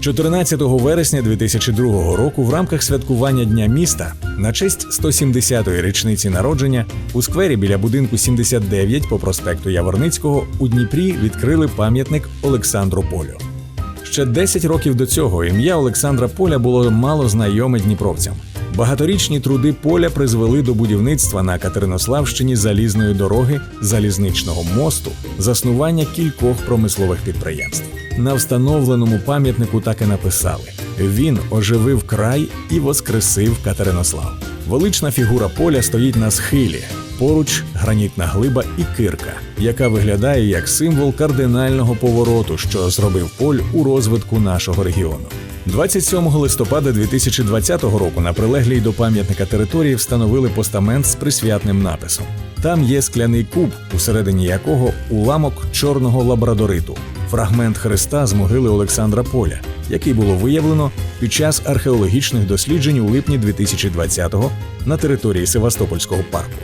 14 вересня 2002 року в рамках святкування Дня міста на честь 170-ї річниці народження у сквері біля будинку 79 по проспекту Яворницького у Дніпрі відкрили пам'ятник Олександру Полю. Ще 10 років до цього ім'я Олександра Поля було мало знайоме дніпровцям. Багаторічні труди поля призвели до будівництва на Катеринославщині залізної дороги, залізничного мосту, заснування кількох промислових підприємств. На встановленому пам'ятнику так і написали: він оживив край і воскресив Катеринослав. Велична фігура поля стоїть на схилі. Поруч гранітна глиба і кирка, яка виглядає як символ кардинального повороту, що зробив поль у розвитку нашого регіону. 27 листопада 2020 року на прилеглій до пам'ятника території встановили постамент з присвятним написом. Там є скляний куб, усередині якого уламок чорного лабрадориту, фрагмент хреста з могили Олександра Поля, який було виявлено під час археологічних досліджень у липні 2020-го на території Севастопольського парку.